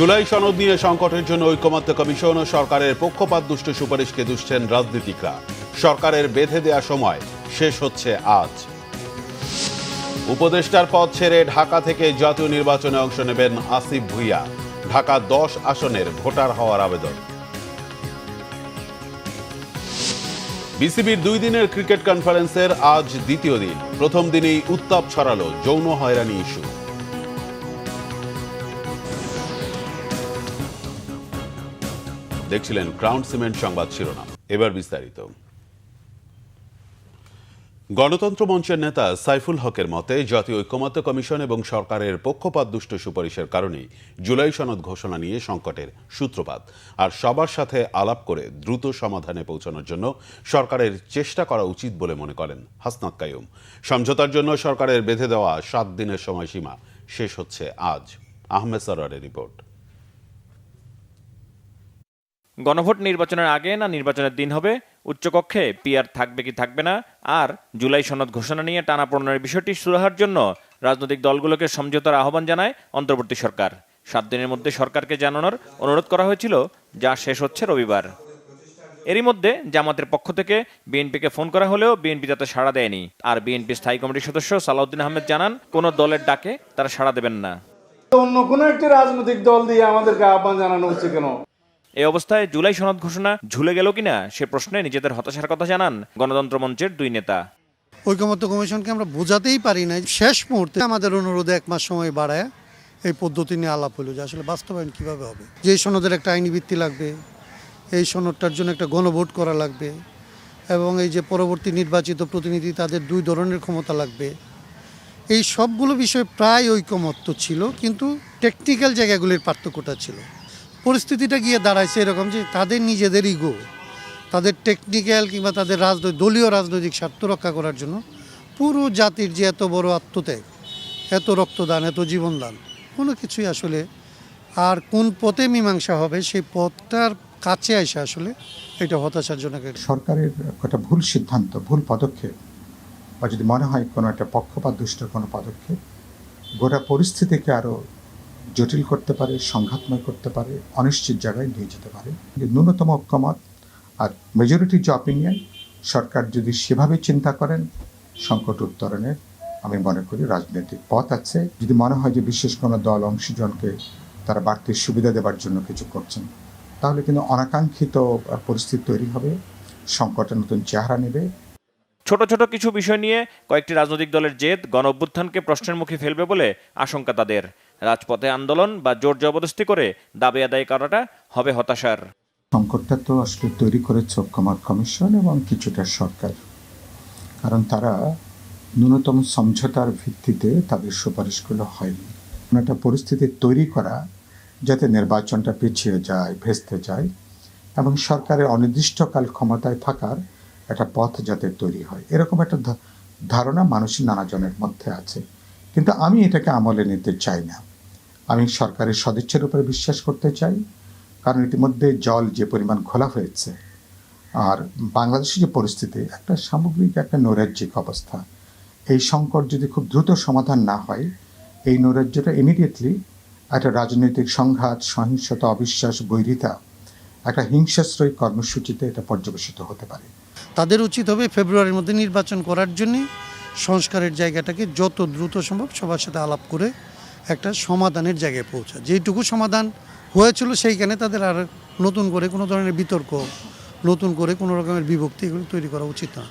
জুলাই সনদ নিয়ে সংকটের জন্য ঐকমত্য কমিশন ও সরকারের পক্ষপাত দুষ্ট সুপারিশকে দুষছেন রাজনীতিকরা। সরকারের বেঁধে দেয়া সময় শেষ হচ্ছে আজ। উপদেষ্টার পদ ছেড়ে ঢাকা থেকে জাতীয় নির্বাচনে অংশ নেবেন আসিফ ভুইয়া। ঢাকা দশ আসনের ভোটার হওয়ার আবেদন। বিসিবির দুই দিনের ক্রিকেট কনফারেন্সের আজ দ্বিতীয় দিন। প্রথম দিনেই উত্তাপ ছড়ালো যৌন হয়রানি ইস্যু। দেখছিলেন ক্রাউন সিমেন্ট সংবাদ শিরোনাম। এবার বিস্তারিত। গণতন্ত্র মঞ্চের নেতা সাইফুল হকের মতে, জাতীয় ঐক্যমত্য কমিশন এবং সরকারের পক্ষপাত দুষ্ট সুপারিশের কারণেই জুলাই সনদ ঘোষণা নিয়ে সংকটের সূত্রপাত আর সবার সাথে আলাপ করে দ্রুত সমাধানে পৌঁছানোর জন্য সরকারের চেষ্টা করা উচিত বলে মনে করেন হাসনাত কায়ুম। সমঝোতার জন্য সরকারের বেঁধে দেওয়া সাত দিনের সময়সীমা শেষ হচ্ছে আজ। আহমেদ সরারের রিপোর্ট। গণভোট নির্বাচনের আগে না নির্বাচনের দিন হবে? উচ্চকক্ষে পিআর থাকবে কি থাকবে না? আর জুলাই সনদ ঘোষণা নিয়ে টানাপোড়েনের বিষয়টি সুরাহার জন্য রাজনৈতিক দলগুলোকে সমঝোতার আহ্বান জানায় অন্তর্বর্তী সরকার। সাত দিনের মধ্যে সরকারকে জানানোর অনুরোধ করা হয়েছিল, যা শেষ হচ্ছে রবিবার। এরই মধ্যে জামাতের পক্ষ থেকে বিএনপিকে ফোন করা হলেও বিএনপি তাতে সাড়া দেয়নি। আর বিএনপি স্থায়ী কমিটির সদস্য সালাউদ্দিন আহমেদ জানান, কোনো দলের ডাকে তারা সাড়া দেবেন না। অন্য কোনো একটি রাজনৈতিক দল দিয়ে আমাদেরকে আহ্বান জানানো হচ্ছে কেন? এই অবস্থায় জুলাই সনদ ঘোষণা ঝুলে গেল কিনা সে প্রশ্নে নিজেদের হতাশার কথা জানান গণতন্ত্র মঞ্চের দুই নেতা। ঐকমত্য কমিশনকে আমরা বোঝাতেই পারি না শেষ মুহূর্তে আমাদের অনুরোধে এক মাস সময় বাড়ায় এই পদ্ধতি নিয়ে আলাপ হলো যে আসলে বাস্তবায়ন কীভাবে হবে। যে সনদের একটা আইনি ভিত্তি লাগবে, এই সনদটার জন্য একটা গণভোট করা লাগবে এবং এই যে পরবর্তী নির্বাচিত প্রতিনিধি তাদের দুই ধরনের ক্ষমতা লাগবে। এই সবগুলো বিষয়ে প্রায় ঐকমত্য ছিল, কিন্তু টেকনিক্যাল জায়গাগুলির পার্থক্যটা ছিল। পরিস্থিতিটা গিয়ে দাঁড়াইছে এরকম যে তাদের নিজেদের ইগো তাদের টেকনিক্যাল কিংবা তাদের রাজনৈতিক দলীয় রাজনৈতিক স্বার্থ রক্ষা করার জন্য পুরো জাতির যে এত বড় আত্মত্যাগ, এত রক্তদান, এত জীবনদান, কোনো কিছুই আসলে আর কোন পথে মীমাংসা হবে সেই পথটার কাছে আসে আসলে এটা হতাশার জন্য সরকারের একটা ভুল সিদ্ধান্ত, ভুল পদক্ষেপ, বা যদি মনে হয় কোনো একটা পক্ষপাত দুষ্ট কোনো পদক্ষেপ, গোটা পরিস্থিতিকে আরও জটিল করতে পারে, সংঘাতময় করতে পারে, অনিশ্চিত জায়গায় নিয়ে যেতে পারে। ন্যূনতম ঐক্যমত আর মেজরিটি যে অপিনিয়ন সরকার যদি সেভাবে চিন্তা করেন, সংকট উত্তরণের আমি মনে করি রাজনৈতিক পথ আছে। যদি মনে হয় যে বিশেষ কোনো দল অংশজনকে তারা বাড়তি সুবিধা দেওয়ার জন্য কিছু করছেন, তাহলে কিন্তু অনাকাঙ্ক্ষিত পরিস্থিতি তৈরি হবে, সংকটের নতুন চেহারা নেবে। ছোট ছোট কিছু বিষয় নিয়ে কয়েকটি রাজনৈতিক দলের জেদ গণ অভ্যুত্থানকে প্রশ্নের মুখে ফেলবে বলে আশঙ্কা তাদের। রাজপথে আন্দোলন বা জোর জবরদস্তি করে দাবি আদায় করাটা হবে হতাশার। সংকটটা তো আসলে তৈরি করেছে ঐক্যমত কমিশন এবং কিছুটা সরকার। কারণ তারা ন্যূনতম সমঝোতার ভিত্তিতে তাদের সুপারিশগুলো হয়নি। একটা পরিস্থিতি তৈরি করা, যাতে নির্বাচনটা পিছিয়ে যায়, ভেস্তে যায় এবং সরকারের অনির্দিষ্টকাল ক্ষমতায় থাকার একটা পথ যাতে তৈরি হয়। এরকম একটা ধারণা মানুষের নানাজনের মধ্যে আছে। কিন্তু আমি এটাকে আমলে নিতে চাই না। আমি সরকারের সদিচ্ছার উপরে বিশ্বাস করতে চাই, কারণ ইতিমধ্যে জল যে পরিমাণ খোলা হয়েছে, আর বাংলাদেশের যে পরিস্থিতি, একটা সামগ্রিক, একটা নৈরাজ্যিক অবস্থা। এই সংকট যদি খুব দ্রুত সমাধান না হয়, এই নৈরাজ্যটা ইমিডিয়েটলি একটা রাজনৈতিক সংঘাত, সহিংসতা, অবিশ্বাস, বৈরিতা, একটা হিংসাশ্রয়ী কর্মসূচিতে এটা পর্যবেসিত হতে পারে। তাদের উচিত হবে ফেব্রুয়ারির মধ্যে নির্বাচন করার জন্য সংস্কারের জায়গাটাকে যত দ্রুত সম্ভব সবার সাথে আলাপ করে একটা সমাধানের জায়গায় পৌঁছা। যেটুকু সমাধান হয়েছিল সেইখানে তাদের আর নতুন করে কোনো ধরনের বিতর্ক নতুন করে কোনো রকমের বিভক্তি এগুলো তৈরি করা উচিত না।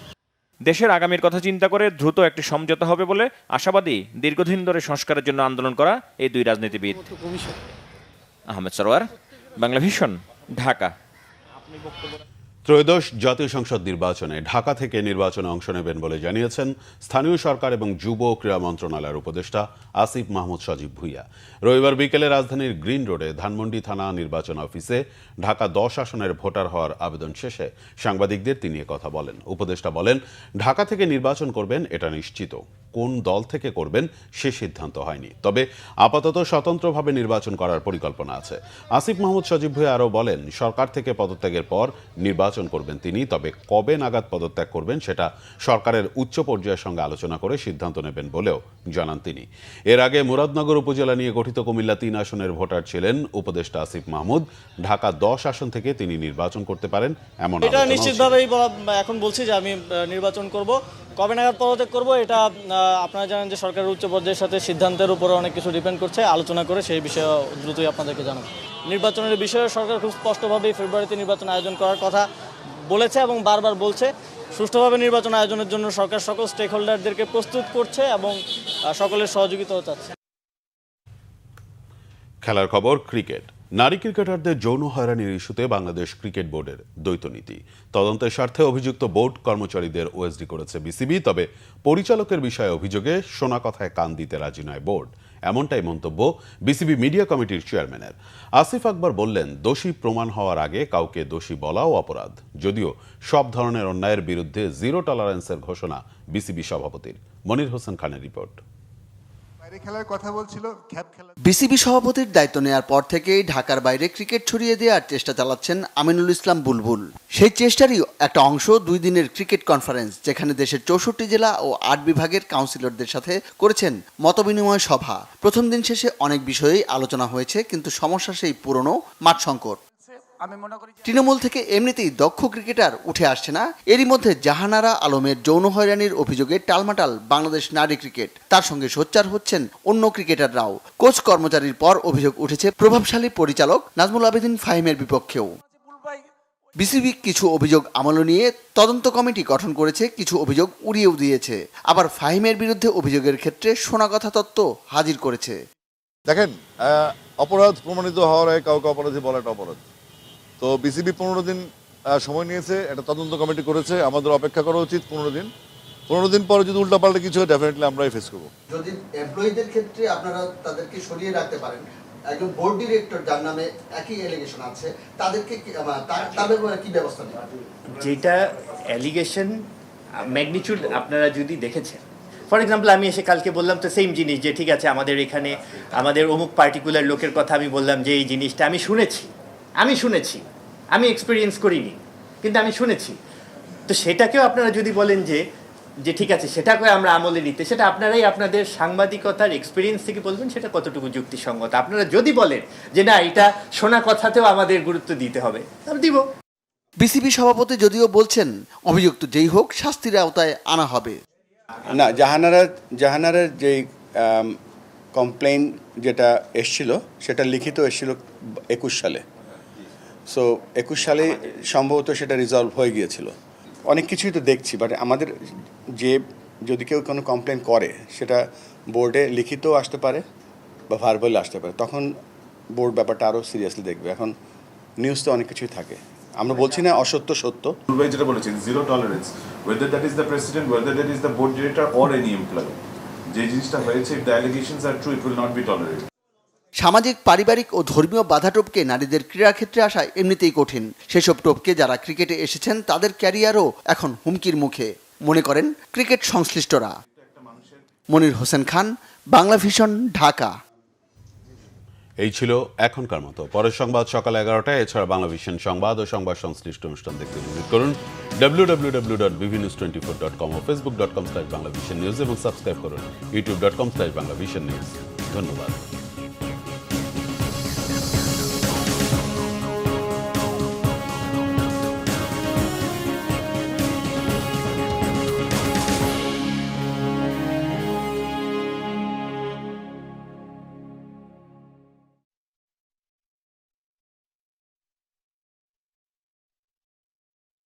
দেশের আগামীর কথা চিন্তা করে দ্রুত একটি সমঝোতা হবে বলে আশাবাদী দীর্ঘদিন ধরে সংস্কারের জন্য আন্দোলন করা এই দুই রাজনীতিবিদ। আহমেদ সরোয়ার বাংলা ভিশন ঢাকা। ত্রয়োদশ জাতীয় সংসদ নির্বাচনে ঢাকা থেকে নির্বাচনে অংশ নেবেন বলে জানিয়েছেন স্থানীয় সরকার এবং যুব ও ক্রীড়া মন্ত্রণালয়ের উপদেষ্টা আসিফ মাহমুদ সজীব ভুইয়া। রবিবার বিকেলে রাজধানীর গ্রিন রোডে ধানমন্ডি থানা নির্বাচন অফিসে ঢাকা দশ আসনের ভোটার হওয়ার আবেদন শেষে সাংবাদিকদের তিনি কথা বলেন। উপদেষ্টা বলেন, ঢাকা থেকে নির্বাচন করবেন এটা নিশ্চিত। কোন দল থেকে করবেন সে সিদ্ধান্ত হয়নি। তবে আপাতত স্বতন্ত্রভাবে নির্বাচন করার পরিকল্পনা আছে। আসিফ মাহমুদ সজীব ভুঁইয়া আরও বলেন সরকার থেকে পদত্যাগের পর নির্বাচন করবেন তিনি তবে কবে নাগাদ পদত্যাগ করবেন সেটা সরকারের উচ্চ পর্যায়ের সঙ্গে আলোচনা করে সিদ্ধান্ত নেবেন বলেও জানান তিনি। এর আগে মুরাদনগর উপজেলা নিয়ে গঠিত কুমিল্লা তিন আসনের ভোটার ছিলেন উপদেষ্টা আসিফ মাহমুদ। ঢাকা দশ আসন থেকে তিনি নির্বাচন করতে পারেন এমন এটা নিশ্চিতভাবেই এখন বলছি যে আমি নির্বাচন করব। কবে নাগাদ পদত্যাগ করব এটা আপনারা জানেন যে সরকারের উচ্চ পর্যায়ের সাথে সিদ্ধান্তের উপরে অনেক কিছু ডিপেন্ড করছে। আলোচনা করে সেই বিষয়ে দ্রুতই আপনাদেরকে জানাব। নির্বাচনের বিষয়ে সরকার খুব স্পষ্টভাবেই ফেব্রুয়ারিতে নির্বাচন আয়োজন করার কথা বলেছে এবং বারবার বলছে। সুষ্ঠুভাবে নির্বাচন আয়োজনের জন্য সরকার সকল স্টেক হোল্ডারদেরকে প্রস্তুত করছে এবং সকলের সহযোগিতাও চাচ্ছে। খেলার খবর ক্রিকেট নারী ক্রিকেটারদের যৌন হয়রানির ইস্যুতে বাংলাদেশ ক্রিকেট বোর্ডের দ্বৈত নীতি। তদন্তের স্বার্থে অভিযুক্ত বোর্ড কর্মচারীদের ওএসডি করেছে বিসিবি, তবে পরিচালকের বিষয়ে অভিযোগে শোনা কথায় কান দিতে রাজি নয় বোর্ড। এমনটাই মন্তব্য বিসিবি মিডিয়া কমিটির চেয়ারম্যানের। আসিফ আকবর বললেন, দোষী প্রমাণ হওয়ার আগে কাউকে দোষী বলাও অপরাধ। যদিও সব ধরনের অন্যায়ের বিরুদ্ধে জিরো টলারেন্সের ঘোষণা বিসিবি সভাপতির। মনির হোসেন খানের রিপোর্ট বাইরে খেলার কথা বলছিল খ্যাপ খেলা বিসিবি সভাপতির দায়িত্ব নেওয়ার পর থেকেই ঢাকার বাইরে ক্রিকেট ছড়িয়ে দেওয়ার চেষ্টা চালাচ্ছেন আমিনুল ইসলাম বুলবুল। সেই চেষ্টারই একটা অংশ দুই দিনের ক্রিকেট কনফারেন্স, যেখানে দেশের চৌষট্টি জেলা ও আট বিভাগের কাউন্সিলরদের সাথে করেছেন মতবিনিময় সভা। প্রথম দিন শেষে অনেক বিষয়েই আলোচনা হয়েছে, কিন্তু সমস্যা সেই পুরনো মাঠ সংকট। তৃণমূল থেকে এমনিতেই দক্ষ ক্রিকেটার উঠে আসছে না। এরই মধ্যে জাহানারা আলমের যৌন হয়রানির অভিযোগে টালমাটাল বাংলাদেশ নারী ক্রিকেট। তার সঙ্গে সোচ্চার হচ্ছেন অন্য ক্রিকেটাররাও। কোচ কর্মচারীর পর অভিযোগ উঠেছে প্রভাবশালী পরিচালক নাজমুল আবেদিন ফাহিমের বিপক্ষেও। বিসিবি কিছু অভিযোগ আমল নিয়ে তদন্ত কমিটি গঠন করেছে কিছু অভিযোগ উড়িয়েও দিয়েছে। আবার ফাহিমের বিরুদ্ধে অভিযোগের ক্ষেত্রে শোনা কথা তত্ত্ব হাজির করেছে। দেখেন অপরাধ প্রমাণিত হওয়ার কাউকে অপরাধী বলা একটা অপরাধ। তো বিসিবি পনেরো দিন সময় নিয়েছে একটা তদন্ত কমিটি করেছে আমাদের অপেক্ষা করা উচিত পনেরো দিন। পনেরো দিন পরে যদি উল্টাপাল্টা কিছু হয় ডেফিনেটলি আমরাই ফেস করব। যদি এমপ্লয়ীদের ক্ষেত্রে আপনারা তাদেরকে সরিয়ে রাখতে পারেন একজন বোর্ড ডিরেক্টর যার নামে একই এলিগেশন আছে তাদেরকে তাদের কি ব্যবস্থা নেওয়া যেটা অ্যালিগেশন ম্যাগনিচিউড আপনারা যদি দেখেছেন। ফর এক্সাম্পল আমি এসে কালকে বললাম তো সেম জিনিস যে ঠিক আছে আমাদের এখানে আমাদের অমুক পার্টিকুলার লোকের কথা আমি বললাম যে এই জিনিসটা আমি শুনেছি। আমি শুনেছি আমি এক্সপিরিয়েন্স করিনি কিন্তু আমি শুনেছি। তো সেটাকেও আপনারা যদি বলেন যে যে ঠিক আছে সেটাকে আমরা আমলে নিতে সেটা আপনারাই আপনাদের সাংবাদিকতার এক্সপিরিয়েন্স থেকে বলবেন সেটা কতটুকু যুক্তিসঙ্গত? আপনারা যদি বলেন যে না এটা শোনা কথাতেও আমাদের গুরুত্ব দিতে হবে তাহলে দিব। বিসিবি সভাপতি যদিও বলছেন অভিযুক্ত যেই হোক শাস্তির আওতায় আনা হবে। না জাহানারা জাহানারার যে কমপ্লেন যেটা এসছিল সেটা লিখিত এসছিল একুশ সালে। সো একুশ সালে সম্ভবত সেটা রিজলভ হয়ে গিয়েছিল। অনেক কিছুই তো দেখছি বাট আমাদের যে, যদি কেউ কোনো কমপ্লেন করে, সেটা বোর্ডে লিখিতও আসতে পারে বা ভার্বাল আসতে পারে। তখন বোর্ড ব্যাপারটা আরও সিরিয়াসলি দেখবে। এখন নিউজ তো অনেক কিছুই থাকে। আমরা বলছি না অসত্য সত্য। যেটা বলেছেন zero tolerance whether that is the president whether that is the board director or any employee যে জিনিসটা হয়েছে if the allegations are true it will not be tolerated সামাজিক, পারিবারিক ও ধর্মীয় বাধা টপকে নারীদের ক্রীড়াক্ষেত্রে আসা এমনিতেই কঠিন। সেসব টোপকে যারা ক্রিকেটে এসেছেন, তাদের ক্যারিয়ারও এখন হুমকির মুখে। মনে করেন ক্রিকেট সংশ্লিষ্টরা। মনির হোসেন খান, বাংলা ভিশন, ঢাকা। এই ছিল এখনকার মতো। পরের সংবাদ সকাল এগারোটায়। এছাড়া বাংলা ভিশন সংবাদ ও সংবাদ সংশ্লিষ্ট অনুষ্ঠান দেখতে ভিজিট করুন। ডাব্লিউ ডাব্লিউ ডাব্লিউ ডট বিভিন্ন টোয়েন্টি ফোর ডট কম ও Facebook dot com slash Bangla vision news এবং সাবস্ক্রাইব করুন। YouTube dot com slash Bangla vision news ধন্যবাদ।